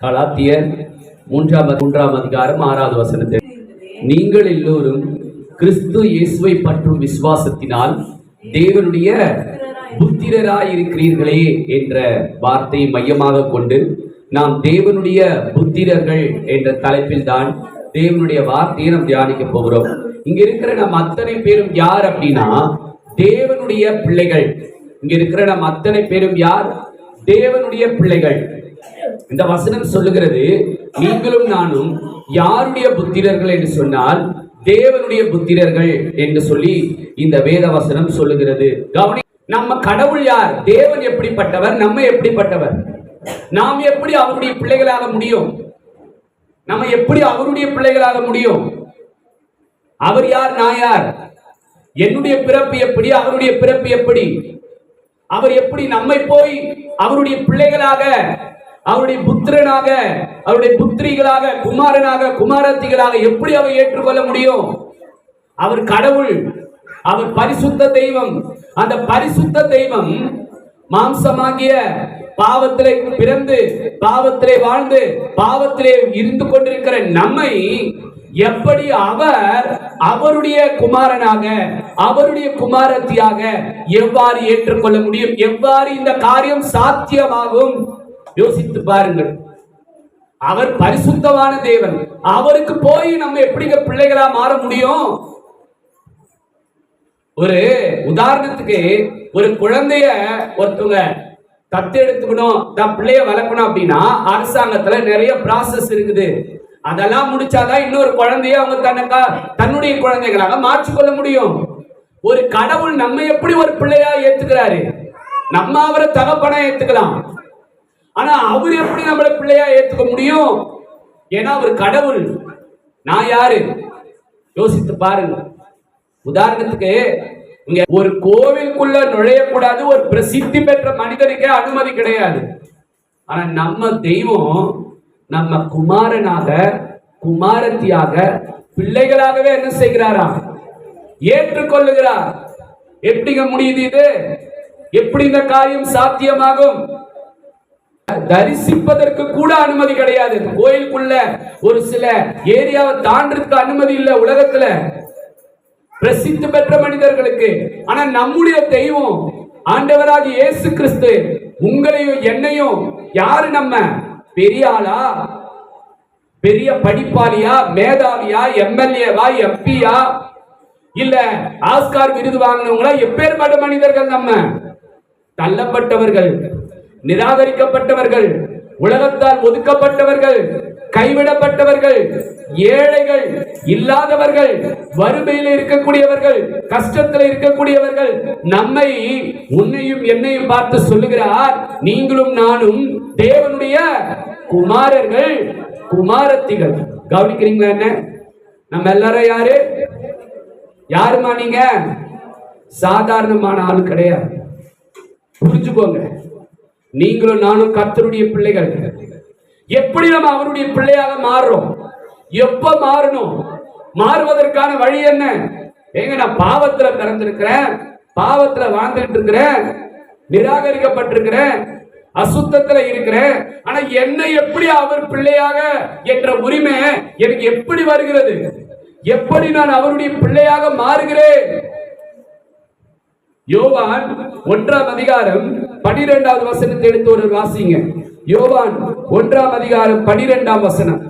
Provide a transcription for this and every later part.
கலாத்தியர் மூன்றாம் மூன்றாம் அதிகாரம் ஆறாவது வசனத்தை நீங்கள் எல்லோரும் கிறிஸ்து இயேசுவை பற்றும் விசுவாசத்தினால் தேவனுடைய புத்திரராயிருக்கிறீர்களே என்ற வார்த்தையை மையமாக கொண்டு நாம் தேவனுடைய புத்திரர்கள் என்ற தலைப்பில் தான் தேவனுடைய வார்த்தையை நாம் தியானிக்க போகிறோம். இங்க இருக்கிற நம்ம அத்தனை பேரும் யார் அப்படின்னா தேவனுடைய பிள்ளைகள். இங்க இருக்கிற நம்ம அத்தனை பேரும் யார்? தேவனுடைய பிள்ளைகள். இந்த வசனம் சொல்லுகிறது நீங்களும் நானும் யாருடைய புத்திரர்கள் என்று சொன்னால் தேவனுடைய புத்திரர்கள் என்று சொல்லி இந்த வேத வசனம் சொல்லுகிறது. கவனி நம்ம கடவுள் யார்? தேவன் எப்படிப்பட்டவர்? நம்ம எப்படிப்பட்டவர்? நாம் எப்படி அவருடைய பிள்ளைகளாக முடியும்? நம்ம எப்படி அவருடைய பிள்ளைகளாக முடியும்? அவர் யார்? நான் யார்? என்னுடைய பிறப்பு எப்படி? அவருடைய பிறப்பு எப்படி? அவர் எப்படி நம்மை போய் அவருடைய பிள்ளைகளாக அவருடைய புத்திரனாக அவருடைய புத்திரிகளாக குமாரனாக குமாரத்திகளாக எப்படி அவர் ஏற்றுக்கொள்ள முடியும்? அவர் கடவுள் அவர் பரிசுத்த தெய்வம். அந்த பரிசுத்த தெய்வம் மாம்சமாகிய பாவத்திலே பிறந்து பாவத்திலே வாழ்ந்து பாவத்திலே இருந்து கொண்டிருக்கிற நம்மை எப்படி அவர் அவருடைய குமாரனாக அவருடைய குமாரத்தியாக எவ்வாறு ஏற்றுக்கொள்ள முடியும்? எவ்வாறு இந்த காரியம் சாத்தியமாகும்? யோசித்து பாருங்கள். அவர் பரிசுத்தமான தேவன். அவருக்கு போய் நம்ம எப்படிங்க பிள்ளைகளா மாற முடியும்? ஒரு உதாரணத்துக்கு ஒரு குழந்தைய ஒருத்தவங்க தத்து எடுத்துக்கணும் தான் பிள்ளைய வளர்க்கணும் அப்படின்னா அரசாங்கத்துல நிறைய ப்ராசஸ் இருக்குது. அதெல்லாம் முடிச்சாதான் இன்னொரு குழந்தைய அவங்க தனக்கா தன்னுடைய குழந்தைகளாக மாற்றிக்கொள்ள முடியும். ஒரு கடவுள் நம்ம எப்படி ஒரு பிள்ளையா ஏத்துக்கிறாரு? நம்ம அவரை தகப்பனா ஏத்துக்கலாம். ஆனா அவர் எப்படி நம்மளை பிள்ளையா ஏத்துக்க முடியும்? ஏன்னா அவர் கடவுள். நான் யாரு? யோசித்து பாருங்க. உதாரணத்துக்கு இங்க ஒரு கோவிலுக்குள்ள நுழையக்கூடாது ஒரு பிரசித்தி பெற்ற மனிதனுக்கே அனுமதி கிடையாது. ஆனா நம்ம தெய்வம் நம்ம குமாரனாக குமாரத்தியாக பிள்ளைகளாகவே என்ன செய்கிறாரா ஏற்றுக்கொள்ளுகிறார். எப்படிங்க முடியுது இது? எப்படி இந்த காரியம் சாத்தியமாகும்? தரிசிப்பதற்கு கூட அனுமதி கிடையாது. கோயிலுக்குள்ள ஒரு சில ஏரியாவை தாண்டதுக்கு அனுமதி இல்ல உலகத்துல. பிரசித்தி பெற்ற மனிதர்களுக்கு. ஆனா நம்முடைய தெய்வம் ஆண்டவராக இயேசு கிறிஸ்து உங்களையும் என்னையும் யாரு நம்ம? பெரிய ஆளா பெரிய படிப்பாளியா? மேதாவியா? எம்எல்ஏவா? எம்பியா? இல்ல ஆஸ்கார் விருது வாங்கினவங்களா? எப்பேற்பட்ட மனிதர்கள் நம்ம? தள்ளப்பட்டவர்கள். நிராகரிக்கப்பட்டவர்கள் உலகத்தால் ஒதுக்கப்பட்டவர்கள் கைவிடப்பட்டவர்கள் ஏழைகள் இல்லாதவர்கள் வறுமையில் இருக்கக்கூடியவர்கள் கஷ்டத்தில் இருக்கக்கூடியவர்கள் நம்மை உன்னையும் என்னையும் பார்த்து சொல்லுகிறார். நீங்களும் நானும் தேவனுடைய குமாரர்கள் குமாரத்திகள். கவனிக்கிறீங்களா என்ன? நம்ம எல்லாரும் யாரு? யாருமா நீங்க? சாதாரணமான ஆள் கிடையாது. புரிஞ்சுக்கோங்க. நீங்களும் நானும் கர்த்தருடைய பிள்ளைகள். எப்படி நம்ம அவருடைய பிள்ளையாக மாறுறோம்? எப்ப மாறணும்? மாறுவதற்கான வழி என்ன? ஏங்க நான் பாவத்துல பிறந்திருக்கிறேன் பாவத்துல வாழ்ந்துட்டு இருக்கிறேன் நிராகரிக்கப்பட்டிருக்கிறேன் அசுத்தத்துல இருக்கிறேன். ஆனா என்னை எப்படி அவர் பிள்ளையாக என்ற உரிமை எனக்கு எப்படி வருகிறது? எப்படி நான் அவருடைய பிள்ளையாக மாறுகிறேன்? யோவான் ஒன்றாம் அதிகாரம் பனிரெண்டாவது வசனத்தை எடுத்து ஒரு வாசிங்க. யோவான் ஒன்றாம் அதிகாரம் பனிரெண்டாம் வசனம்.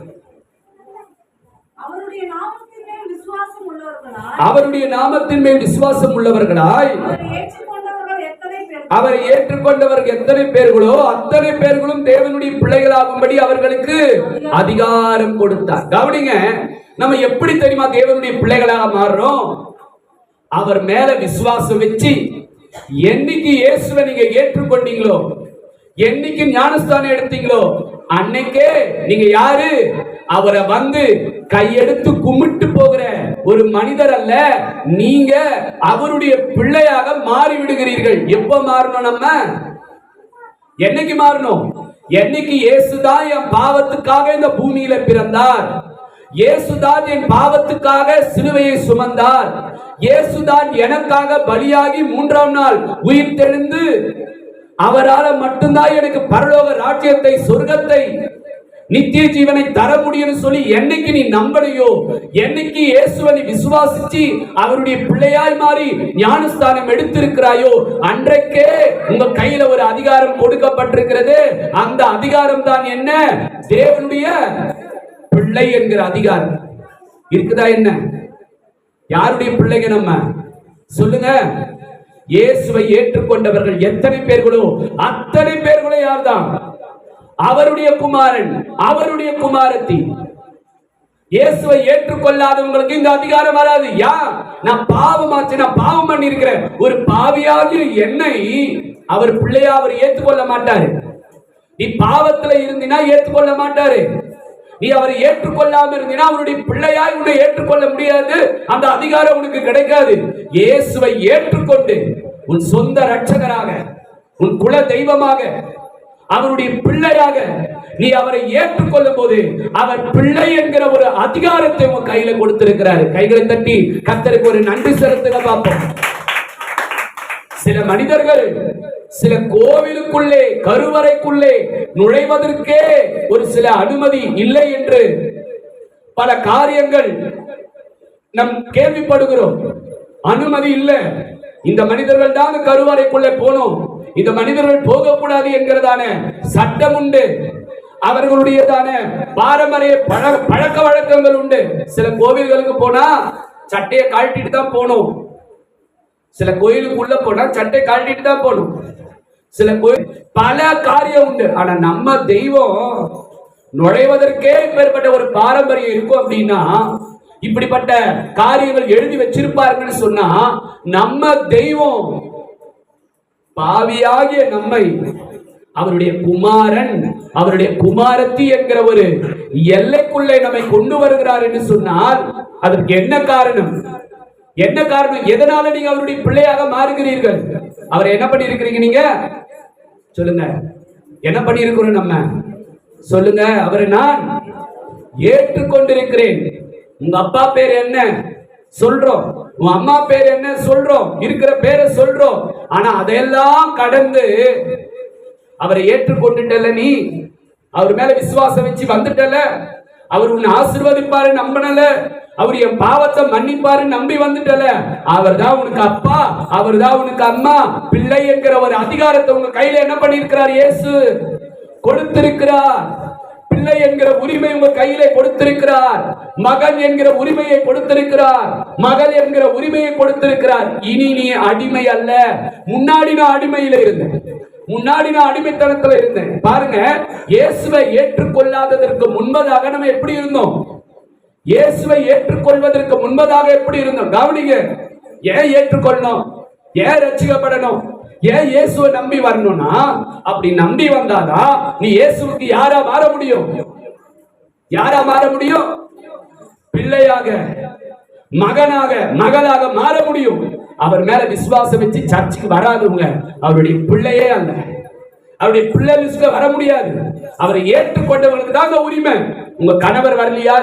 அவருடைய நாமத்தின் மேல் விசுவாசம் உள்ளவர்களாய் அவரை ஏற்றுக்கொண்டவர்கள் எத்தனை பேர்களோ அத்தனை பேர்களும் தேவனுடைய பிள்ளைகளாகும்படி அவர்களுக்கு அதிகாரம் கொடுத்தார். கவனிங்க நம்ம எப்படி தெரியுமா தேவனுடைய பிள்ளைகளாக மாறுறோம்? அவர் மேல விசுவாசம் வச்சு என்னைக்கு இயேசுவை நீங்க ஏற்றுக்கொண்டீங்களோ என்னைக்கு ஞானஸ்தானம் எடுத்தீங்களோ அன்னைக்கே நீங்க யாரு? அவரை வந்து கையெடுத்து கும்பிட்டு போகிற ஒரு மனிதர் அல்ல. நீங்க அவருடைய பிள்ளையாக மாறி விடுகிறீர்கள் எப்ப மாறணும் நம்ம? என்னைக்கு மாறணும்? என்னைக்கு இயேசுதான் என் பாவத்துக்காக இந்த பூமியில பிறந்தார். இயேசுதான் என் பாவத்துக்காக சிலுவையை சுமந்தார். இயேசுதான் எனக்காக பலியாகி மூன்றாம் நாள் உயிர் தெழுந்து அவரால மட்டும்தான் எனக்கு பரலோக ராஜ்யத்தை சொர்க்கத்தை நித்திய ஜீவனை தர முடியும்னு சொல்லி என்னைக்கு நீ நம்பலையோ என்னைக்கு இயேசுவை நீ விசுவாசிச்சு அவருடைய பிள்ளையாய் மாறி ஞானஸ்தானம் எடுத்திருக்கிறாயோ அன்றைக்கே உங்க கையில ஒரு அதிகாரம் கொடுக்கப்பட்டிருக்கிறது. அந்த அதிகாரம் தான் என்ன? தேவனுடைய பிள்ளை என்கிற அதிகாரம். இருக்குதா என்ன? யாருடைய பிள்ளைங்க நம்ம? சொல்லுங்க. இயேசுவை ஏற்றுக்கொண்டவர்கள் எத்தனை பேர்களோ அத்தனை பேர்களோ யார்தான்? அவருடைய குமாரன் அவருடைய குமாரத்தி. இயேசுவை ஏற்றுக்கொள்ளாதவங்களுக்கு இந்த அதிகாரம் வராது. யா நான் பாவமாச்சு நான் பாவம் பண்ணியிருக்கிறேன். ஒரு பாவியாகிய என்னை அவர் பிள்ளையா அவர் ஏற்றுக்கொள்ள மாட்டாரு. நீ பாவத்துல இருந்தினா ஏற்றுக்கொள்ள மாட்டாரு. நீ அவரை ஏற்றுக்கொள்ளாம இருந்தீனா அவருடைய பிள்ளையாய் உன்னை ஏற்றுக்கொள்ள முடியாது. அந்த அதிகாரம் உனக்கு கிடைக்காது. இயேசுவை ஏற்றுக்கொண்டு உன் சொந்த ரட்சகராக உன் குல தெய்வமாக அவருடைய பிள்ளையாக நீ அவரை ஏற்றுக்கொள்ளும் போது அவர் பிள்ளை என்கிற ஒரு அதிகாரத்தை உன் கையில கொடுத்திருக்கிறாரு. கைகளை தட்டி கத்தருக்கு ஒரு நன்றி செலுத்துக பார்ப்போம் சில மனிதர்கள் சில கோவிலுக்குள்ளே கருவறைக்குள்ளே நுழைவதற்கே ஒரு சில அனுமதி இல்லை என்று பல காரியங்கள் நம் கேள்விப்படுகிறோம். அனுமதி இல்லை. இந்த மனிதர்கள் தான் கருவறைக்குள்ளே போனோம். இந்த மனிதர்கள் போகக்கூடாது என்கிறதான சட்டம் உண்டு. அவர்களுடையதான பாரம்பரிய பழ பழக்க வழக்கங்கள் உண்டு. சில கோவில்களுக்கு போனா சட்டையை கழட்டிட்டு தான் போகணும். சில கோயிலுக்கு உள்ள போனா சட்டை கழட்டிட்டு தான் போகணும். சில கோயில் பல காரியம் உண்டு. ஆனா நம்ம தெய்வம் நுழைவதற்கே இப்பேற்பட்ட ஒரு பாரம்பரியம் இருக்கும் அப்படின்னா இப்படிப்பட்ட காரியங்கள் எழுதி வச்சிருப்பாருன்னு சொன்னா நம்ம தெய்வம் பாவியாகிய நம்மை அவருடைய குமாரன் அவருடைய குமாரத்தி என்கிற ஒரு எல்லைக்குள்ளே நம்மை கொண்டு வருகிறார் என்று சொன்னால் அதற்கு என்ன காரணம்? என்ன காரணம்? எதனால நீங்க அவருடைய பிள்ளையாக மாறுகிறீர்கள்? அவரை என்ன பண்ணி இருக்கிறீங்க நீங்க? சொல்லுங்க. என்ன பண்ணி இருக்கிறோம் நம்ம? சொல்லுங்க. அவரை நான் ஏற்றுக்கொண்டிருக்கிறேன். உங்க அப்பா பேர் என்ன? சொல்றோம். உன் அம்மா பேர் என்ன? சொல்றோம். இருக்கிற பேரை சொல்றோம். ஆனா அதையெல்லாம் கடந்து அவரை ஏற்றுக்கொண்டுட்டல நீ? அவர் மேல விசுவாசம் வச்சு வந்துட்டல அவர் உன்னை ஆசீர்வதிப்பாரு நம்பினல அவர் என் பாவத்தை மன்னிப்பாரு நம்பி வந்துட்டல. அவர் தான் உனக்கு அப்பா அவர் தான் உனக்கு அம்மா. பிள்ளை என்கிற ஒரு அதிகாரத்தை உங்க கையில என்ன பண்ணிருக்கிறார் இயேசு? கொடுத்திருக்கிறார். பிள்ளை என்கிற உரிமை உங்க கையில கொடுத்திருக்கிறார். மகன் என்கிற உரிமையை கொடுத்திருக்கிறார். மகள் என்கிற உரிமையை கொடுத்திருக்கிறார். இனி நீ அடிமை அல்ல. முன்னாடி நான் அடிமையில இருந்தேன். முன்னாடி நான் அடிமைத்தனத்துல இருந்தேன். பாருங்க இயேசுவை ஏற்றுக்கொள்ளாததற்கு முன்பதாக நம்ம எப்படி இருந்தோம்? இயேசுவை ஏற்றுக்கொள்வதற்கு முன்பதாக எப்படி இருந்தோம்? கவனிங்க. ஏன் ஏற்றுக்கொள்ளணும்? ஏன் ரசிக்கப்படணும் ஏன் இயேசுவை நம்பி வரணும்னா? அப்படி நம்பி வந்தாதான் நீ இயேசுவுக்கு யாரா மாற முடியும்? யாரா மாற முடியும்? பிள்ளையாக மகனாக மகளாக மாற முடியும். அவர் மேல விசுவாசம் வச்சு சர்ச்சுக்கு வராதவங்க அவருடைய பிள்ளையே அல்ல. அவருடைய பிள்ளை லிஸ்ட்ல வர முடியாது. அவரை ஏற்றுக்கொண்டவங்களுக்கு தாங்க உரிமை. உங்க கணவர் வரலையா?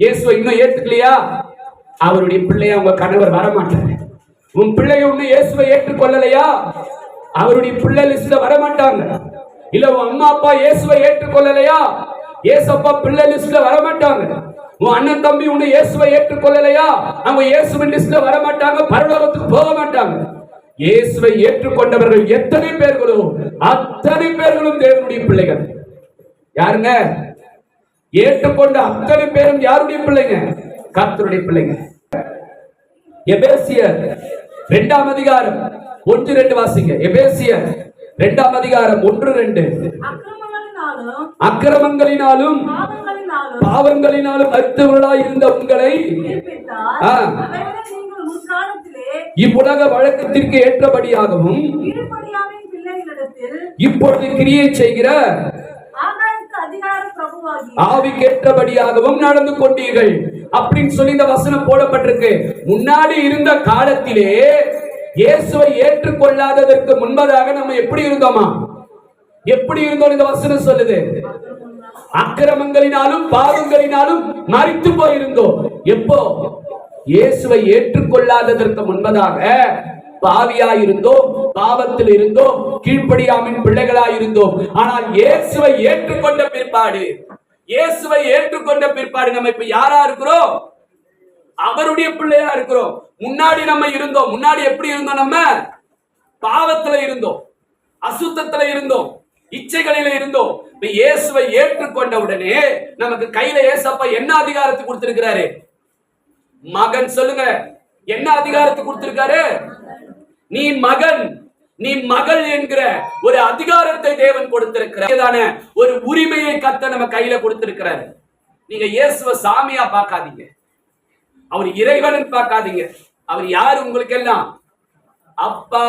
இயேசுவை இன்னும் ஏத்துக்கலையா? அவருடைய பிள்ளையா உங்க கணவர் வரமாட்டார். உன் பிள்ளைய ஒண்ணு இயேசுவை ஏற்றுக்கொள்ளலையா? அவருடைய பிள்ளை லிஸ்ட்ல வர மாட்டாங்க இல்ல உன் அம்மா அப்பா இயேசுவை ஏற்றுக்கொள்ளலையா? ஏசப்பா பிள்ளை லிஸ்ட்ல வர மாட்டாங்க உன் அண்ணன் தம்பி உன்னை இயேசுவை ஏற்றுக்கொள்ளலையா? அவங்க இயேசுவின் லிஸ்ட்ல வர மாட்டாங்க பரலோகத்துக்கு போக மாட்டாங்க. இயேசுவை ஏற்றுக்கொண்டவர்கள் எத்தனை பேர்களோ அத்தனை பேர்களும் தேவனுடைய பிள்ளைகள். யாருங்க? ஏற்றுக்கொண்ட அத்தனை பேரும் யாருடைய பிள்ளைங்க? கர்த்தருடைய பிள்ளைங்க. எபேசியர் இரண்டாம் அதிகாரம் ஒன்று ரெண்டு வாசிங்க. எபேசியர் இரண்டாம் அதிகாரம் ஒன்று ரெண்டு. அக்கிரமங்களினாலும் பாவங்களினாலும் மருத்துவர்களாய் இருந்த உங்களை இவ்வுலக வழக்கத்திற்கு ஏற்றபடியாகவும் இப்பொழுது கிரியை செய்கிற ஆவிக்கேற்றபடியாகவும் நடந்து கொண்டீர்கள். அப்படின்னு சொல்லி இந்த வசனம் போடப்பட்டிருக்கு. முன்னாடி இருந்த காலத்திலே இயேசுவை ஏற்றுக்கொள்ளாததற்கு முன்பதாக நம்ம எப்படி இருந்தோமா? எப்படி இருந்தோம் இந்த வசனம் சொல்லுது. அக்கிரமங்களினாலும் பாவங்களினாலும் மறித்து போயிருந்தோம். எப்போ? இயேசுவை ஏற்றுக்கொள்ளாததற்கு முன்பதாக பாவியா இருந்தோம் பாவத்தில் இருந்தோம் கீழ்ப்படியாமின் பிள்ளைகளா இருந்தோம் ஆனால் இயேசுவை ஏற்றுக்கொண்ட பிற்பாடு இயேசுவை ஏற்றுக்கொண்ட பிற்பாடு நம்ம இப்ப யாரா இருக்கிறோம்? அவருடைய பிள்ளையா இருக்கிறோம். முன்னாடி நம்ம இருந்தோம். முன்னாடி எப்படி இருந்தோம் நம்ம? பாவத்துல இருந்தோம். அசுத்தத்துல இருந்தோம். இச்சைகளில இருந்தோம். இப்ப இயேசுவை ஏற்றுக்கொண்ட உடனே நமக்கு கையில ஏசப்பா என்ன அதிகாரத்தை கொடுத்திருக்கிறாரு? மகன் சொல்லுங்க. என்ன அதிகாரத்தை கொடுத்திருக்காரு? நீ மகன். நீ மகள் என்கிற ஒரு அதிகாரத்தை தேவன் கொடுத்திருக்கிறார். ஒரு உரிமையை கத்த நம்ம கையில கொடுத்திருக்கிறாரு. நீங்க இயேசுவ சாமியா பார்க்காதீங்க. அவர் இறைவன் பார்க்காதீங்க. அவர் யார் உங்களுக்கு எல்லாம் அப்பா.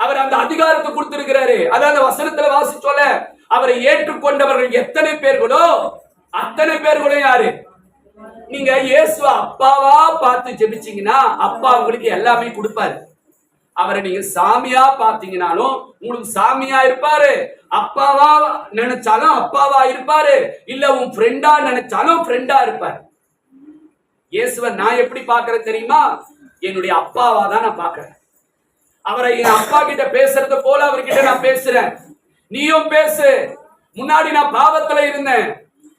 அவர் அந்த அதிகாரத்தை கொடுத்திருக்கிறாரு. அதான் அந்த வசனத்துல வாசிச்சோல அவரை ஏற்றுக்கொண்டவர்கள் எத்தனை பேர்களோ அத்தனை பேர்களோ யாரு? நீங்க இயேசுவ அப்பாவா பார்த்து ஜெபிச்சீங்கன்னா அப்பா உங்களுக்கு எல்லாமே கொடுப்பாரு. அவரை நீங்க சாமியா பார்த்தீங்கனாலும் உங்களுக்கு சாமியா இருப்பாரு. அப்பாவா நினைச்சாலும் அப்பாவா இருப்பாரு. இல்ல உன் ஃப்ரெண்டா நினைச்சாலும் ஃப்ரெண்டா இருப்பாரு. இயேசுவை நான் எப்படி பார்க்கறேன் தெரியுமா? என்னுடைய அப்பாவா தான் நான் பாக்குறேன் அவரை என் அப்பா கிட்ட பேசுறது போல அவர்கிட்ட நான் பேசுறேன். நீயும் பேசு. முன்னாடி நான் பாவத்துல இருந்தேன்.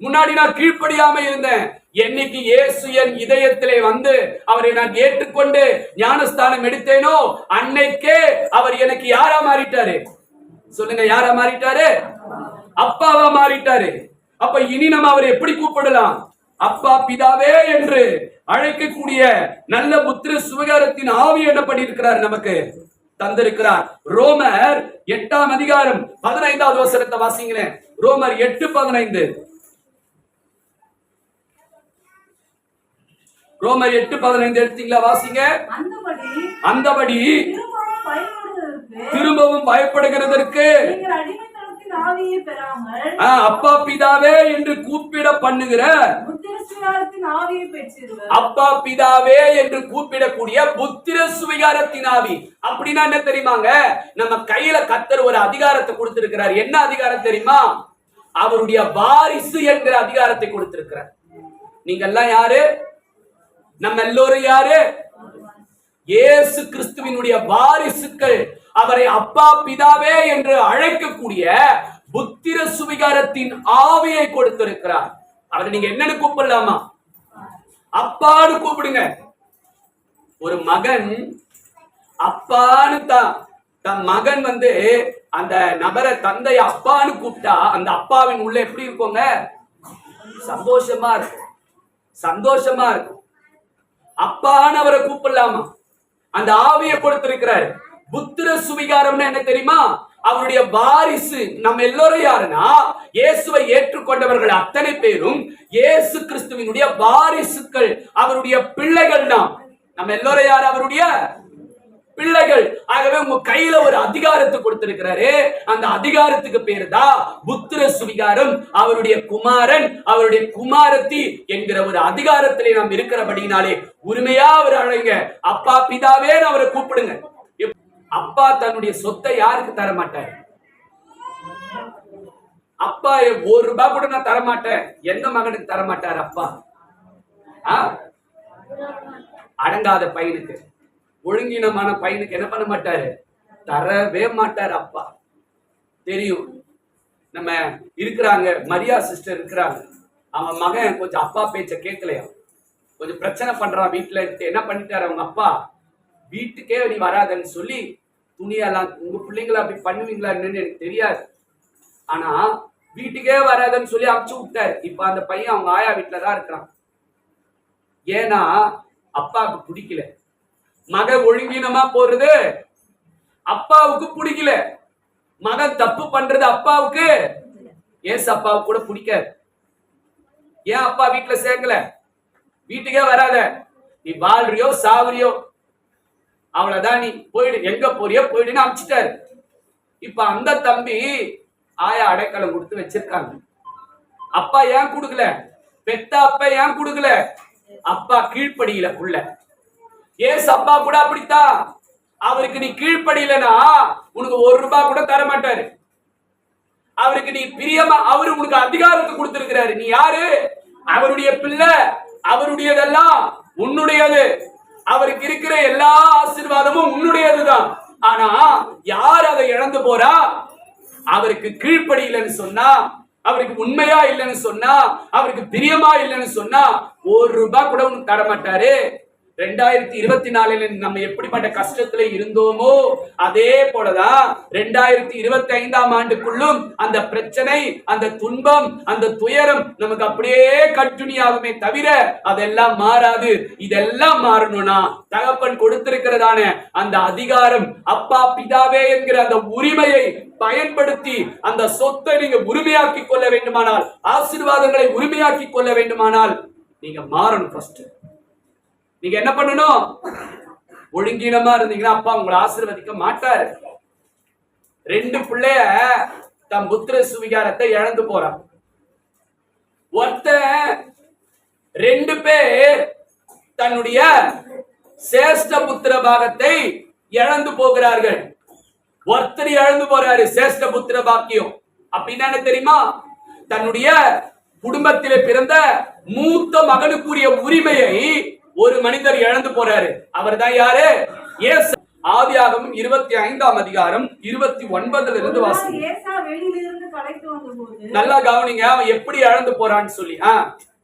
முன்னாடி நான் கீழ்ப்படியாம இருந்தேன். என்னைக்கு இயேசு என் இதயத்திலே வந்து அவரை நான் ஏற்றுக்கொண்டு ஞானஸ்தானம் எடுத்தேனோ அன்னைக்கே அவர் எனக்கு யாரா மாறிட்டாரு? சொல்லுங்க யாரா மாறிட்டாரு? அப்பாவா மாறிட்டாரு. அப்ப இனி நம்ம அவரை எப்படி கூப்பிடலாம்? அப்பா பிதாவே என்று அழைக்கக்கூடிய நல்ல புத்திர சுவகாரத்தின் ஆவி எண்ணப்பட்டிருக்கிறார் நமக்கு? தந்திருக்கிறார். ரோமர் எட்டாம் அதிகாரம் பதினைந்தாவது வசனத்தை வாசிங்களேன். ரோமர் எட்டு பதினைந்து. ரோமர் எட்டு பதினைந்து எடுத்தீங்களா வாசிங்க. அந்தபடி திரும்பவும் பயப்படுகிறதற்கு அப்பா பிதாவே என்று கூப்பிட பண்ணுகிற அப்பா பிதாவே என்று கூப்பிடக்கூடிய புத்திர சுவிகாரத்தின் ஆவி. அப்படின்னா என்ன தெரியுமாங்க? நம்ம கையில கத்தர் ஒரு அதிகாரத்தை கொடுத்திருக்கிறார். என்ன அதிகாரம் தெரியுமா? அவருடைய வாரிசு என்கிற அதிகாரத்தை கொடுத்திருக்கிறார். நீங்க எல்லாம் யாரு? நம்ம எல்லோரும் யாரு? இயேசு கிறிஸ்துவினுடைய வாரிசுக்கள். அவரை அப்பா பிதாவே என்று அழைக்கக்கூடிய புத்திர சுவிகாரத்தின் ஆவியை கொடுத்திருக்கிறார். அவரை நீங்க என்னன்னு கூப்பிடலாமா? அப்பான்னு கூப்பிடுங்க. ஒரு மகன் அப்பான்னு தான் தன் மகன் வந்து அந்த நபரை தந்தை அப்பான்னு கூப்பிட்டா அந்த அப்பாவின் உள்ள எப்படி இருக்குங்க? சந்தோஷமா இருக்கும். சந்தோஷமா இருக்கும். அப்பான்னு அவரை கூப்பிடலாமா? அந்த ஆவியை கொடுத்திருக்கிறார். புத்திர சுவிகாரம்னு என்ன தெரியுமா? அவருடைய வாரிசு. நம்ம எல்லோரும் யாருன்னா இயேசுவை ஏற்றுக்கொண்டவர்கள் அத்தனை பேரும் இயேசு கிறிஸ்துவினுடைய வாரிசுக்கள் அவருடைய பிள்ளைகள் தான். நம்ம எல்லோரும் யார் அவருடைய? பிள்ளைகள். ஆகவே உங்க கையில ஒரு அதிகாரத்தை கொடுத்திருக்கிறாரு. அந்த அதிகாரத்துக்கு பேரு தான் புத்திர சுவிகாரம். அவருடைய குமாரன் அவருடைய குமாரத்தி என்கிற ஒரு அதிகாரத்திலே நாம் இருக்கிறபடினாலே உரிமையா அவர் அழைங்க. அப்பா பிதாவே அவரை கூப்பிடுங்க. எப்- அப்பா தன்னுடைய சொத்தை யாருக்கு தர மாட்டார் அப்பா ஒரு ரூபாய் கூட நான் தர மாட்டேன் எந்த மகனுக்கு தர மாட்டார் அப்பா அடங்காத பையனுக்கு. ஒழுங்கினமான பையனுக்கு என்ன பண்ண மாட்டாரு? தரவே மாட்டார் அப்பா. தெரியும். நம்ம இருக்கிறாங்க மரியா சிஸ்டர் இருக்கிறாங்க. அவன் மகன் கொஞ்சம் அப்பா பேச்ச கேட்கலையா கொஞ்சம் பிரச்சனை பண்றான் வீட்டுல என்ன பண்ணிட்டாரு அவங்க அப்பா? வீட்டுக்கே நீ வராதன்னு சொல்லி துணியெல்லாம் உங்க பிள்ளைங்கள அப்படி பண்ணுவீங்களா என்னன்னு எனக்கு தெரியாது. ஆனா வீட்டுக்கே வராதன்னு சொல்லி அமுச்சு விட்டாரு. இப்ப அந்த பையன் அவங்க ஆயா வீட்டுல தான் இருக்கிறான். ஏன்னா அப்பாவுக்கு பிடிக்கல. மக ஒழுங்கீனமா போறது? அப்பாவுக்கு பிடிக்கல. மகன் தப்பு பண்றது அப்பாவுக்கு? ஏசு அப்பாவுக்கு கூட பிடிக்காது. ஏன் அப்பா வீட்டுல சேர்க்கல? வீட்டுக்கே வராத. நீ வாழ்றியோ சாவறியோ? அவ்வளவுதான் நீ போயிடு. எங்க போறியோ போயிடுன்னு அமிச்சிட்டாரு. இப்ப அந்த தம்பி ஆயா அடைக்கலம் கொடுத்து வச்சிருக்காங்க. அப்பா ஏன் கொடுக்கல? பெத்த அப்பா ஏன் கொடுக்கல? அப்பா கீழ்ப்படியில புள்ள. ஏசு அப்பா கூட அப்படித்தான் அவருக்கு நீ கீழ்ப்படியிலனா உனக்கு ஒரு ரூபாய் கூட தர மாட்டாரு அவருக்கு நீ பிரியமா அவரு உனக்கு அதிகாரத்தை கொடுத்திருக்கிறாரு. நீ யாரு? அவருடைய பிள்ளை அவருடையதெல்லாம் உன்னுடையது. அவருக்கு இருக்கிற எல்லா ஆசீர்வாதமும் உன்னுடையதுதான். ஆனா யார் அதை இழந்து போறா? அவருக்கு கீழ்ப்படியிலன்னு சொன்னா அவருக்கு உண்மையா இல்லைன்னு சொன்னா அவருக்கு பிரியமா இல்லைன்னு சொன்னா ஒரு ரூபாய் கூட உனக்கு தர மாட்டாரு ரெண்டாயிரத்தி இருபத்தி நாலுல நம்ம எப்படிப்பட்ட கஷ்டத்துல இருந்தோமோ அதே போலதான் ரெண்டாயிரத்தி இருபத்தி ஐந்தாம் ஆண்டுக்குள்ளும் அந்த பிரச்சனை அந்த துன்பம் அந்த துயரம் நமக்கு அப்படியே கட்டுணியாகுமே தவிர அதெல்லாம் மாறாது. இதெல்லாம் மாறணும்னா தகப்பன் கொடுத்திருக்கிறதான அந்த அதிகாரம் அப்பா பிதாவே என்கிற அந்த உரிமையை பயன்படுத்தி அந்த சொத்தை நீங்க உரிமையாக்கி கொள்ள வேண்டுமானால் ஆசீர்வாதங்களை உரிமையாக்கி கொள்ள வேண்டுமானால் நீங்க மாறணும் ஃபர்ஸ்ட் நீங்க என்ன பண்ணணும்? ஒழுங்கீனமா இருந்தீங்கன்னா அப்பா உங்களை ஆசீர்வதிக்க மாட்டாரு. ரெண்டு பிள்ளைய தன் புத்திர சுவிகாரத்தை இழந்து போறான். ஒருத்தன் ரெண்டு பேர் தன்னுடைய சேஷ்ட புத்திர பாகத்தை இழந்து போகிறார்கள். ஒருத்தர் இழந்து போறாரு சேஷ்ட புத்திர பாக்கியம். அப்படின்னா என்ன தெரியுமா? தன்னுடைய குடும்பத்திலே பிறந்த மூத்த மகனுக்குரிய உரிமையை ஒரு மனிதர் இழந்து போறாரு. அவர் தான் யாரு? ஏசு. ஆதியாகமம் இருபத்தி ஐந்தாம் அதிகாரம் இருபத்தி ஒன்பதுல இருந்து வாசி நல்லா கவனிங்க அவன் எப்படி இழந்து போறான்னு சொல்லி. ஆ.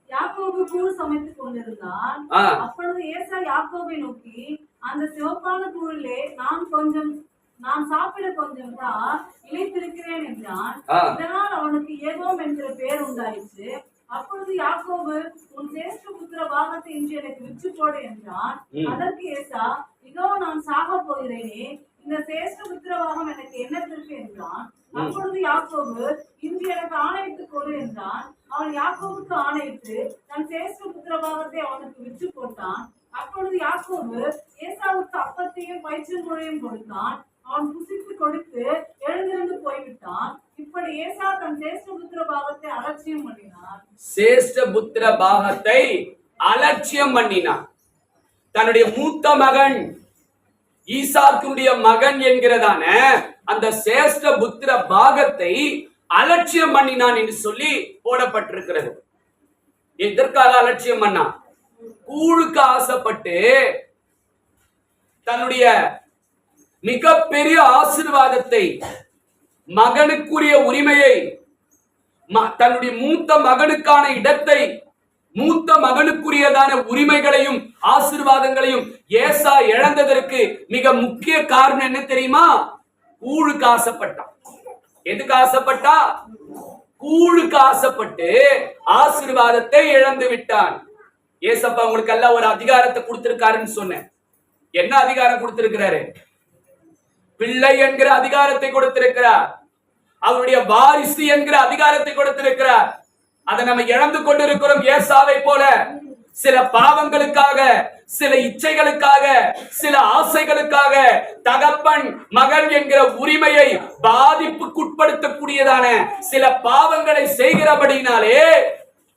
யாக்கோபு கூழ் சமைத்துக் கொண்டிருந்தான். அப்பொழுது ஏசா யாக்கோபை நோக்கி அந்த சிவப்பான கூழிலே நான் கொஞ்சம் நான் சாப்பிட கொஞ்சம் தான் இழைத்திருக்கிறேன் என்றான். இதனால் அவனுக்கு ஏதோம் என்கிற பேர் உண்டாயிற்று. அப்பொழுது யாக்கோபு உன் சேஷ்ட புத்திர பாகத்தை இன்று எனக்கு விற்று போடு என்றான். அதற்கு ஏசா இதோ நான் சாக போகிறேனே இந்த சேஷ்ட புத்திர பாகம் எனக்கு என்னத்திற்கு என்றான். அப்பொழுது யாக்கோபு இன்று எனக்கு ஆணையிட்டு கொடு என்றான். அவன் யாக்கோபுக்கு ஆணையிட்டு தன் சேஷ்ட புத்திர பாகத்தை அவனுக்கு விற்று போட்டான் அப்பொழுது யாக்கோபு ஏசாவுக்கு அப்பத்தையும் பயிற்சிமுறையும் கொடுத்தான். அவன் புசித்து கொடுத்து எழுந்திருந்து போய்விட்டான். இப்படி ஏசா தன் சேஷ்ட புத்திர பாகத்தை அலட்சியம் பண்ணினான் சேஷ்ட புத்திர பாகத்தை அலட்சியம் பண்ணினான். தன்னுடைய மூத்த மகன் ஈசாக்குடைய மகன் என்கிறதான அந்த சேஷ்ட புத்திர பாகத்தை அலட்சியம் பண்ணினான் என்று சொல்லி போடப்பட்டிருக்கிறது. எதற்காக அலட்சியம் பண்ணான் கூழுக்கு ஆசைப்பட்டு தன்னுடைய மிகப்பெரிய ஆசீர்வாதத்தை மகனுக்குரிய உரிமையை தன்னுடைய மூத்த மகனுக்கான இடத்தை மூத்த மகனுக்குரியதான உரிமைகளையும் ஆசீர்வாதங்களையும் ஏசா இழந்ததற்கு மிக முக்கிய காரணம் என்ன தெரியுமா? கூழுக்கு ஆசைப்பட்டான். எதுக்கு ஆசைப்பட்டா கூழுக்கு ஆசைப்பட்டு ஆசிர்வாதத்தை இழந்து விட்டான். ஏசப்பா உங்களுக்கு எல்லாம் ஒரு அதிகாரத்தை கொடுத்திருக்காருன்னு சொன்னேன். என்ன அதிகாரம் கொடுத்திருக்கிறாரு? பிள்ளை என்கிற அதிகாரத்தை கொடுத்திருக்கிறார். அவருடைய வாரிசு என்கிற அதிகாரத்தை கொடுத்திருக்கிறார். அதை நம்ம இழந்து கொண்டிருக்கிறோம் ஏசாவை போல. சில பாவங்களுக்காக சில இச்சைகளுக்காக சில ஆசைகளுக்காக தகப்பன் மகன் என்கிற உரிமையை பாதிப்புக்குட்படுத்தக்கூடியதான சில பாவங்களை செய்கிறபடினாலே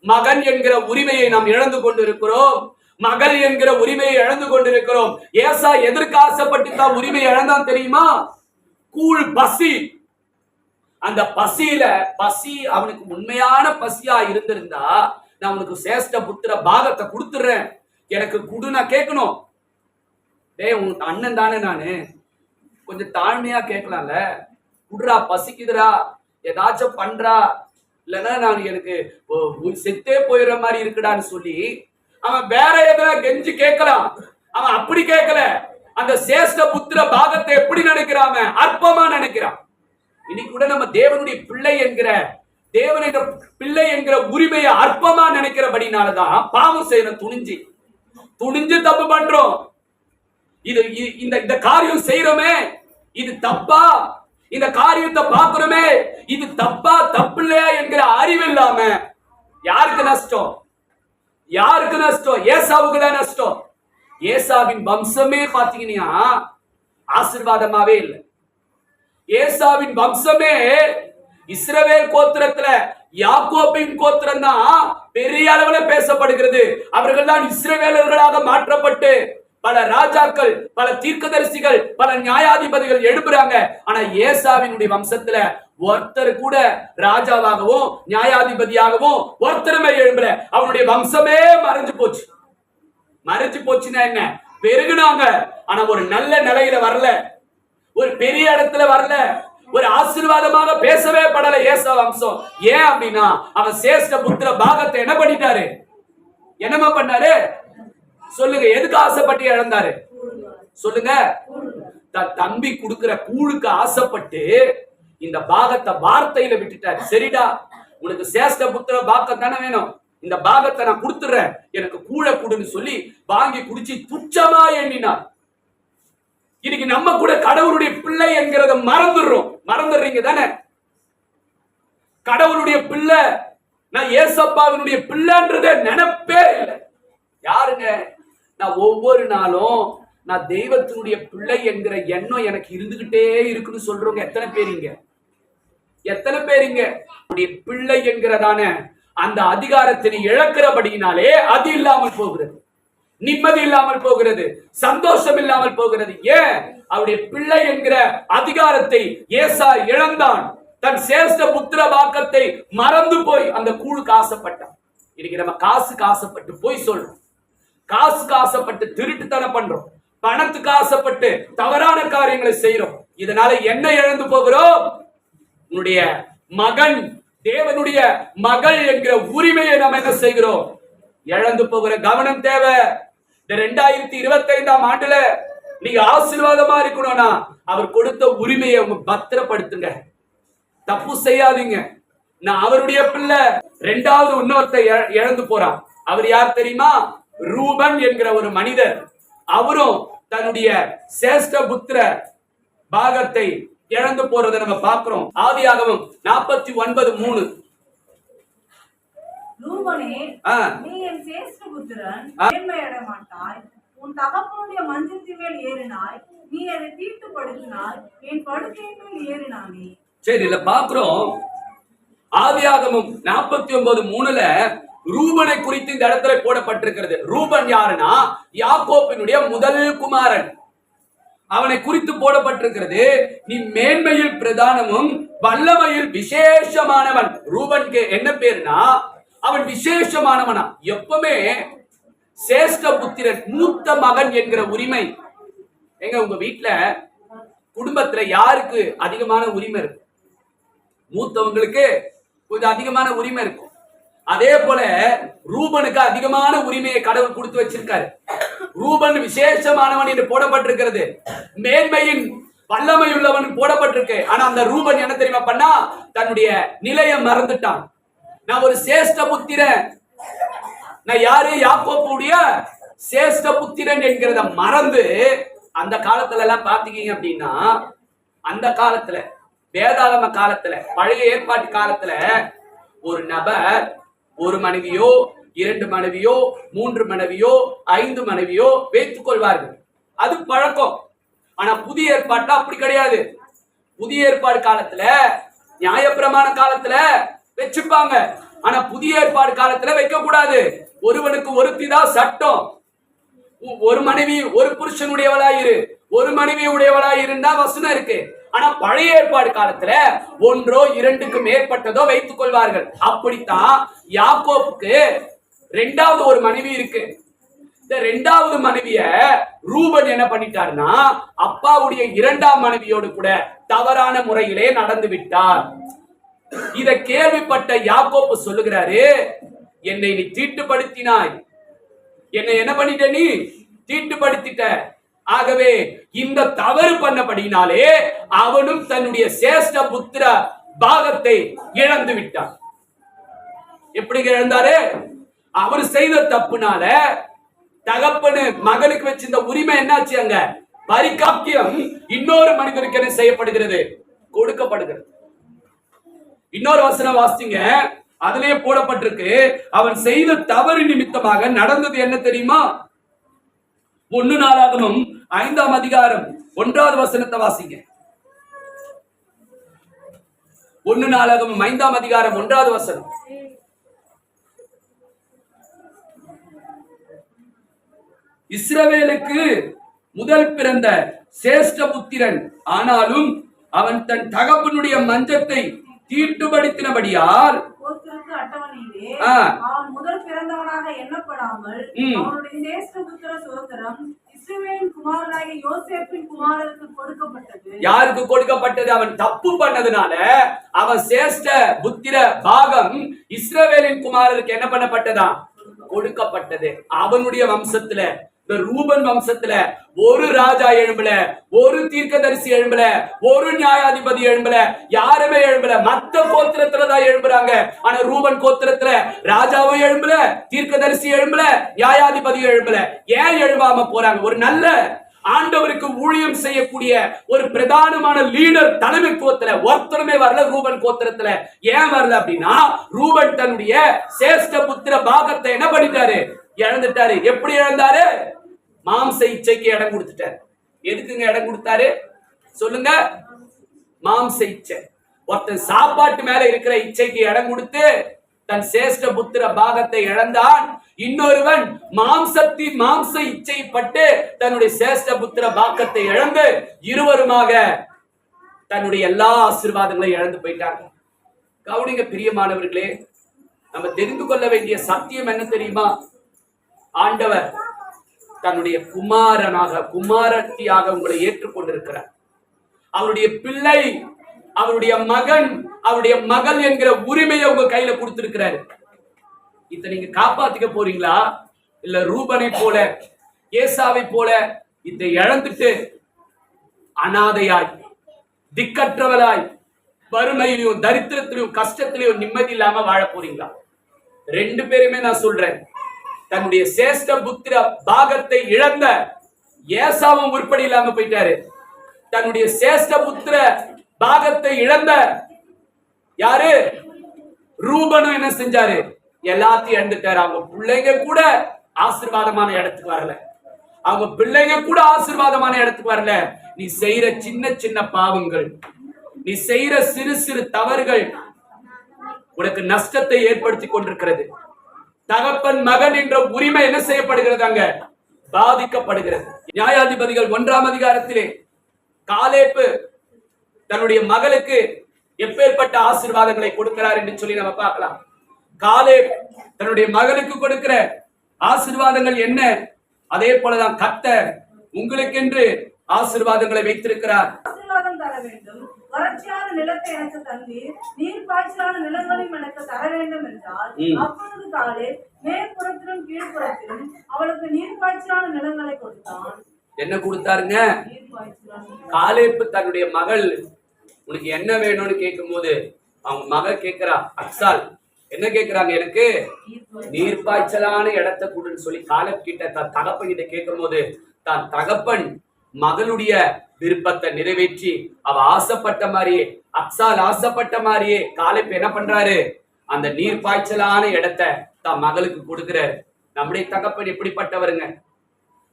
மகன் என்கிற உரிமையை நாம் இழந்து கொண்டிருக்கிறோம். மகள் என்கிற உரிமையை இழந்து கொண்டிருக்கிறோம். ஏசா எதற்கு ஆசைப்பட்டு தான் உரிமையை இழந்தான் தெரியுமா? கூழ் பசி. அந்த பசியில பசி அவனுக்கு உண்மையான பசியா இருந்திருந்தா நான் உனக்கு சேஷ்ட புத்திர பாகத்தை கொடுத்துட்றேன் எனக்கு குடு நான் கேட்கணும். டேய் உனக்கு அண்ணன் தானே நானு? கொஞ்சம் தாழ்மையா கேட்கலாம்ல? குடுறா பசிக்குதுடா. ஏதாச்சும் பண்றா. இல்லைன்னா நான் எனக்கு செத்தே போயிடுற மாதிரி இருக்குடான்னு சொல்லி அவன் வேற எதாவது கெஞ்சி கேட்கலாம். அவன் அப்படி கேட்கல. அந்த சேஷ்ட புத்திர பாகத்தை எப்படி நினைக்கிறான் அவன்? அற்பமா நினைக்கிறான். இன்னைக்கு கூட நம்ம தேவனுடைய பிள்ளை என்கிற தேவன் என்ற பிள்ளை என்கிற உரிமையை அற்பமா நினைக்கிறபடினாலதான் பாவம் செய்யற துணிஞ்சு துணிஞ்சு தப்பு பண்றோம். இது இ- இந்த இந்த காரியம் செய்யறோமே இது தப்பா? இந்த காரியத்தை பார்க்கிறோமே இது தப்பா தப்பு இல்லையா என்கிற அறிவு இல்லாம யாருக்கு நஷ்டம்? யாருக்கு நஷ்டம்? ஏசாவுக்கு தான் நஷ்டம். ஏசாவின் வம்சமே பாத்தீங்கன்னா ஆசீர்வாதமாவே இல்லை. ஏசாவின் வம்சமே இஸ்ரவேல் கோத்திரத்துல யாக்கோபின் கோத்திரம் தான் பெரிய அளவுல பேசப்படுகிறது. அவர்கள் தான் இஸ்ரவேலர்களாக மாற்றப்பட்டு பல ராஜாக்கள் பல தீர்க்கதரிசிகள் பல நியாயாதிபதிகள் எழுப்புறாங்க ஆனா ஏசாவினுடைய வம்சத்துல ஒருத்தர் கூட ராஜாவாகவும் நியாயாதிபதியாகவும் ஒருத்தருமே எழும்பல. அவனுடைய வம்சமே மறைஞ்சு போச்சு. மறைஞ்சு போச்சுன்னா என்ன? பெருகுனாங்க. ஆனா ஒரு நல்ல நிலையில வரல. ஒரு பெரிய இடத்துல வரல. ஒரு ஆசீர்வாதமாக பேசவே படல ஏசா வம்சம் ஏன் அப்படின்னா அவன் சேஷ்ட புத்திர பாகத்தை என்ன பண்ணிட்டாரு? என்னமா பண்ணாரு? சொல்லுங்க எதுக்கு ஆசைப்பட்டு இழந்தாரு? சொல்லுங்க. தன் தம்பி கொடுக்கிற கூழுக்கு ஆசைப்பட்டு இந்த பாகத்தை வார்த்தையில விட்டுட்டாரு. சரிடா உனக்கு சேஷ்ட புத்திர பாகம் தானே வேணும். இந்த பாகத்தை நான் கொடுத்துறேன் எனக்கு கூழ கொடுன்னு சொல்லி வாங்கி குடிச்சு துச்சமா எண்ணினார் இன்னைக்கு நம்ம கூட கடவுளுடைய பிள்ளை என்கிறத மறந்துடுறோம். மறந்துடுறீங்க தானே? கடவுளுடைய பிள்ளை நான் ஏசப்பாவினுடைய பிள்ளைன்றத நினைப்பே இல்லை. யாருங்க? நான் ஒவ்வொரு நாளும் நான் தெய்வத்தினுடைய பிள்ளை என்கிற எண்ணம் எனக்கு இருந்துகிட்டே இருக்குன்னு சொல்றவங்க எத்தனை பேருங்க? எத்தனை பேருங்க? பிள்ளை என்கிறதான அந்த அதிகாரத்தை நீ இழக்கிறபடியினாலே அது இல்லாமல் போகிறது. நிம்மதி இல்லாமல் போகிறது சந்தோஷம் இல்லாமல் போகிறது. ஏன்? அவருடைய பிள்ளை என்கிற அதிகாரத்தை ஏசா இழந்தான். தன் சேஷ்ட புத்திர வாக்கத்தை மறந்து போய் அந்த கூழுக்கு ஆசைப்பட்டான் இன்னைக்கு நம்ம காசுக்கு ஆசைப்பட்டு போய் சொல்றோம். காசுக்கு ஆசைப்பட்டு திருட்டுத்தனம் பண்றோம். பணத்துக்கு ஆசைப்பட்டு தவறான காரியங்களை செய்யறோம் இதனால என்ன இழந்து போகிறோம்? உன்னுடைய மகன் தேவனுடைய மகள் என்கிற உரிமையை நாம் என்ன செய்கிறோம்? இழந்து போகிற கவனம் தேவை. இந்த ரெண்டாயிரத்தி இருபத்தி ஐந்தாம் ஆண்டுல நீங்க ஆசீர்வாதமா இருக்கணும்னா அவர் கொடுத்த உரிமையை அவங்க பத்திரப்படுத்துங்க. தப்பு செய்யாதீங்க. நான் அவருடைய பிள்ளை. ரெண்டாவது இன்னொருத்த இழந்து போறான் அவர் யார் தெரியுமா? ரூபன் என்கிற ஒரு மனிதர். அவரும் தன்னுடைய சேஷ்ட புத்திர பாகத்தை இழந்து போறதை நம்ம பார்க்கிறோம். ஆதியாகவும் நாற்பத்தி ஒன்பது மூணு. ரூபனே. நீ என் சேஷ்டபுத்திரன் ஆ. மேன்மையட மாட்டாய் உன் தகப்பனுடைய மஞ்சத்தின் மேல் ஏறினாய். நீ அதை தீட்டுப்படுத்தினாய் என் படுக்கையின் மேல் ஏறினானே. சரி இல்ல பாக்குறோம். ஆதியாகமம் நாற்பத்தி ஒன்பது மூணுல ரூபனை குறித்து இந்த இடத்துல போடப்பட்டிருக்கிறது. ரூபன் யாருன்னா? யாக்கோப்பினுடைய முதல் குமாரன். அவனை குறித்து போடப்பட்டிருக்கிறது. நீ மேன்மையில் பிரதானமும் வல்லமையில் விசேஷமானவன். ரூபனுக்கு என்ன பேருனா அவன் விசேஷமானவனா. எப்பவுமே சேஷ்ட புத்திரன் மூத்த மகன் என்கிற உரிமை. எங்க உங்க வீட்டுல குடும்பத்துல யாருக்கு அதிகமான உரிமை இருக்கு? மூத்தவங்களுக்கு கொஞ்சம் அதிகமான உரிமை இருக்கும். அதே போல ரூபனுக்கு அதிகமான உரிமையை கடவுள் கொடுத்து வச்சிருக்காரு. ரூபன் விசேஷமானவன் என்று போடப்பட்டிருக்கிறது. மேன்மையின் வல்லமையுள்ளவன் போடப்பட்டிருக்கு. ஆனா அந்த ரூபன் என்ன தெரியுமா பண்ணா? தன்னுடைய நிலையை மறந்துட்டான். நான் ஒரு சேஷ்ட புத்திரன். நான் யாரு? யாக்கோப்புடைய சேஷ்ட புத்திரன் என்கிறத மறந்து அந்த காலத்துல எல்லாம் பாத்தீங்க அப்படின்னா அந்த காலத்துல வேதாளம காலத்துல பழைய ஏற்பாட்டு காலத்துல ஒரு நபர் ஒரு மனைவியோ இரண்டு மனைவியோ மூன்று மனைவியோ ஐந்து மனைவியோ வைத்துக் கொள்வார்கள். அது பழக்கம். ஆனா புதிய ஏற்பாட்டுல அப்படி கிடையாது. புதிய ஏற்பாடு காலத்துல நியாயப்பிரமாண காலத்துல வச்சுப்பாங்க. ஆனா புதிய ஏற்பாடு காலத்துல வைக்க கூடாது ஒருவனுக்கு ஒருத்தி தான் சட்டம். ஒரு மனைவி ஒரு புருஷனுடையவளாயிரு. ஒரு மனைவி உடையவளாய் இருந்தா வசனம் இருக்கு. ஆனா பழைய ஏற்பாடு காலத்துல ஒன்றோ இரண்டுக்கு மேற்பட்டதோ வைத்துக் கொள்வார்கள். அப்படித்தான் யாக்கோப்புக்கு ரெண்டாவது ஒரு மனைவி இருக்கு. இந்த ரெண்டாவது மனைவிய ரூபன் என்ன பண்ணிட்டாருன்னா அப்பாவுடைய இரண்டாம் மனைவியோடு கூட தவறான முறையிலே நடந்து விட்டார். இத கேள்விப்பட்ட யாக்கோப்பு சொல்லுகிறாரு என்னை நீ தீட்டுப்படுத்தினாய். என்னை என்ன பண்ணிட்ட நீ? தீட்டுப்படுத்திட்ட. ஆகவே இந்த தவறு பண்ணபடினாலே அவனும் தன்னுடைய சேஷ்ட புத்திர பாகத்தை இழந்து விட்டான். எப்படி இழந்தாரு? அவர் செய்த தப்புனால தகப்பனு மகனுக்கு வச்சிருந்த உரிமை என்னாச்சு அங்க? பரிகாக்கியம் இன்னொரு மனிதனுக்கு என்ன செய்யப்படுகிறது? கொடுக்கப்படுகிறது. இன்னொரு வசனம் வாசிங்க. அதிலேயே போடப்பட்டிருக்கு அவன் செய்த தவறு நிமித்தமாக நடந்தது என்ன தெரியுமா? ஒன்னு நாளாகவும் ஐந்தாம் அதிகாரம் ஒன்றாவது வசனத்தை வாசிங்க. ஒன்னு நாளாகவும் ஐந்தாம் அதிகாரம் ஒன்றாவது வசனம். இஸ்ரவேலுக்கு முதல் பிறந்த சேஷ்ட புத்திரன். ஆனாலும் அவன் தன் தகப்பனுடைய மஞ்சத்தை தீட்டுப்படுத்தினபடியால் முதல் பிறந்தவனாக எண்ணப்படாமல். அவனுடைய சேஷ்ட புத்திர யாருக்கு கொடுக்கப்பட்டது? அவன் தப்பு பண்ணதுனால அவன் சேஷ்ட புத்திர பாகம் இஸ்ரவேலின் குமாரருக்கு என்ன பண்ணப்பட்டதா? கொடுக்கப்பட்டது. அவனுடைய வம்சத்துல இந்த ரூபன் வம்சத்துல ஒரு ராஜா எழும்பல ஒரு தீர்க்கதரிசி எழும்பல ஒரு நியாயாதிபதி எழும்பல யாருமே எழும்பல. மத்த கோத்திரத்துலதான் எழும்புறாங்க. ஆனா ரூபன் கோத்திரத்துல ராஜாவும் எழும்பல தீர்க்கதரிசி எழும்பல நியாயாதிபதி எழும்பல. ஏன் எழும்பாம போறாங்க? ஒரு நல்ல ஆண்டவருக்கு ஊழியம் செய்யக்கூடிய ஒரு பிரதானமான லீடர் தலைமைத்துவத்துல ஒருத்தருமே வரல ரூபன் கோத்திரத்துல. ஏன் வரல அப்படின்னா ரூபன் தன்னுடைய சேஷ்ட புத்திர பாகத்தை என்ன பண்ணிட்டாரு? இழந்துட்டாரு. எப்படி இழந்தாரு? மாம்ச இச்சைக்கு இடம் கொடுத்துட்டாரு. எதுக்குங்க இடம் கொடுத்தாரு? சொல்லுங்க. மாம்ச இச்சை. ஒருத்தன் சாப்பாட்டு மேல இருக்கிற இச்சைக்கு இடம் கொடுத்து தன் சேஷ்ட புத்திர பாகத்தை இழந்தான். இன்னொருவன் மாம்சத்தி மாம்ச இச்சை பட்டு தன்னுடைய சேஷ்ட புத்திர பாகத்தை இழந்து இருவருமாக தன்னுடைய எல்லா ஆசீர்வாதங்களையும் இழந்து போயிட்டாங்க. கவுனிங்க பிரியமானவர்களே நம்ம தெரிந்து கொள்ள வேண்டிய சத்தியம் என்ன தெரியுமா? ஆண்டவர் தன்னுடைய குமாரனாக குமாரத்தியாக உங்களை ஏற்றுக்கொண்டிருக்கிறார். அவருடைய பிள்ளை அவருடைய மகன் அவருடைய மகள் என்கிற உரிமையை உங்க கையில கொடுத்திருக்கிறாரு. இதை நீங்க காப்பாத்திக்க போறீங்களா? இல்ல ரூபனை போல ஏசாவை போல இதை இழந்துட்டு அனாதையாய் திக்கற்றவளாய் வறுமையிலையும் தரித்திரத்திலையும் கஷ்டத்திலையும் நிம்மதி இல்லாம வாழ போறீங்களா? ரெண்டு பேருமே நான் சொல்றேன். தன்னுடைய சேஷ்ட புத்திர பாகத்தை இழந்த ஏசாவும் உருப்படி இல்லாம போயிட்டாரு. தன்னுடைய சேஷ்ட புத்திர பாகத்தை இழந்த யாரு? ரூபனும் என்ன செஞ்சாரு? எல்லாத்தையும் இழந்துட்டாரு. அவங்க பிள்ளைங்க கூட ஆசீர்வாதமான இடத்துக்கு வரல. அவங்க பிள்ளைங்க கூட ஆசிர்வாதமான இடத்துக்கு வரல. நீ செய்யற சின்ன சின்ன பாவங்கள் நீ செய்யற சிறு சிறு தவறுகள் உனக்கு நஷ்டத்தை ஏற்படுத்தி கொண்டிருக்கிறது. தகப்பன் மகன் என்ற உரிமை என்ன செய்யப்படுகிறது அங்க? பாதிக்கப்படுகிறது. நியாயாதிபதிகள் ஒன்றாம் அதிகாரத்திலே காலேப்பு தன்னுடைய மகளுக்கு எப்பேற்பட்ட ஆசீர்வாதங்களை கொடுக்கிறார் என்று சொல்லி நம்ம பார்க்கலாம். காலே தன்னுடைய மகனுக்கு கொடுக்கிற ஆசீர்வாதங்கள் என்ன? அதே போலதான் கத்த உங்களுக்கென்று ஆசீர்வாதங்களை வைத்திருக்கிறார். வறட்சியான நிலத்தை எனக்கு தந்தீர் நீர் பாய்ச்சலான நிலங்களையும் எனக்கு தர வேண்டும் என்றால். அப்பொழுது காலே மேற்புறத்திலும் கீழ்ப்புறத்திலும் அவளுக்கு நீர் பாய்ச்சலான நிலங்களை கொடுத்தான். என்ன கொடுத்தாருங்க? காலேப்பு தன்னுடைய மகள் உனக்கு என்ன வேணும்னு கேட்கும்போது அவங்க மகள் கேட்கிறா அக்சால் என்ன கேட்கிறாங்க எனக்கு? நீர்ப்பாய்ச்சலான இடத்தை கொடுன்னு சொல்லி காலேப் கிட்ட தன் தகப்பன் கிட்ட கேட்கும்போது தான் தகப்பன் மகளுடைய விருப்பத்தை நிறைவேற்றி அவ ஆசைப்பட்ட மாதிரியே அக்சால் ஆசைப்பட்ட மாதிரியே காலைப்பு என்ன பண்றாரு? அந்த நீர் பாய்ச்சலான இடத்தை தான் மகளுக்கு கொடுக்கிறாரு. நம்முடைய தகப்பன் எப்படிப்பட்டவருங்க?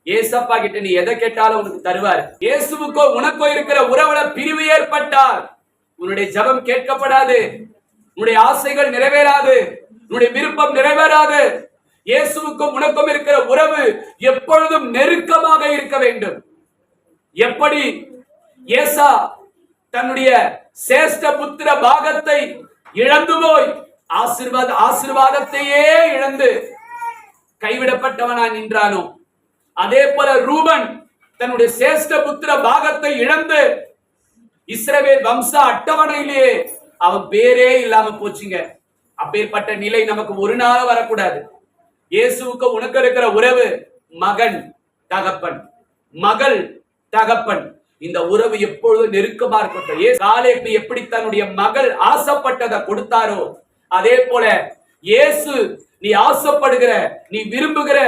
ஏசப்பா கிட்ட நீ எதை கேட்டாலும் உனக்கு தருவார். இயேசுவுக்கோ உனக்கோ இருக்கிற உறவுல பிரிவு ஏற்பட்டால் உன்னுடைய ஜெபம் கேட்கப்படாது. உன்னுடைய ஆசைகள் நிறைவேறாது. உன்னுடைய விருப்பம் நிறைவேறாது. இயேசுவுக்கும் உனக்கும் இருக்கிற உறவு எப்பொழுதும் நெருக்கமாக இருக்க வேண்டும். எப்படி ஏசா தன்னுடைய சேஷ்ட புத்திர பாகத்தை இழந்து போய் ஆசிர்வாத ஆசிர்வாதத்தையே இழந்து கைவிடப்பட்டவனாய் நின்றானோ? அதே போல ரூபன் தன்னுடைய சேஷ்ட புத்திர பாகத்தை இழந்து இஸ்ரவேல் வம்ச அட்டவணையிலேயே அவன் பேரே இல்லாம போச்சுங்க. அப்பேற்பட்ட நிலை நமக்கு ஒரு நாள் வரக்கூடாது. இயேசுவுக்கு உனக்கு இருக்கிற உறவு மகன் தகப்பன். மகள் தகப்பன். இந்த உறவு எப்பொழுதும் நெருக்கமா இருக்கட்டும் ஏ காலேப்பு எப்படி தன்னுடைய மகள் ஆசைப்பட்டதை கொடுத்தாரோ அதே போல இயேசு நீ ஆசைப்படுகிற நீ விரும்புகிற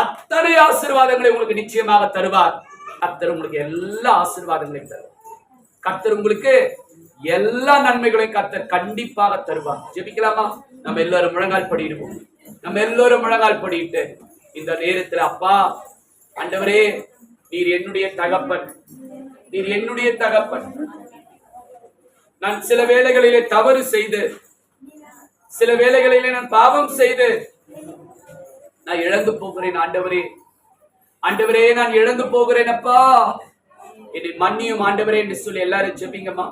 அத்தனை ஆசீர்வாதங்களை உங்களுக்கு நிச்சயமாக தருவார். கத்தர் உங்களுக்கு எல்லா ஆசீர்வாதங்களையும் தருவார். கத்தர் உங்களுக்கு எல்லா நன்மைகளையும் கத்தர் கண்டிப்பாக தருவார். ஜெபிக்கலாமா? நம்ம எல்லாரும் முழங்கால் படிடுவோம் நம்ம எல்லோரும் முழங்கால் படிட்டு இந்த நேரத்துல அப்பா அண்டவரே நீர் என்னுடைய தகப்பன். நீர் என்னுடைய தகப்பன். நான் சில வேளைகளிலே தவறு செய்து சில வேளைகளிலே நான் பாவம் செய்து நான் இழந்து போகிறேன் ஆண்டவரே. ஆண்டவரே நான் இழந்து போகிறேன் அப்பா. என்னை மன்னியும் ஆண்டவரே என்று சொல்லி எல்லாரும் ஜெபிங்கம்மா.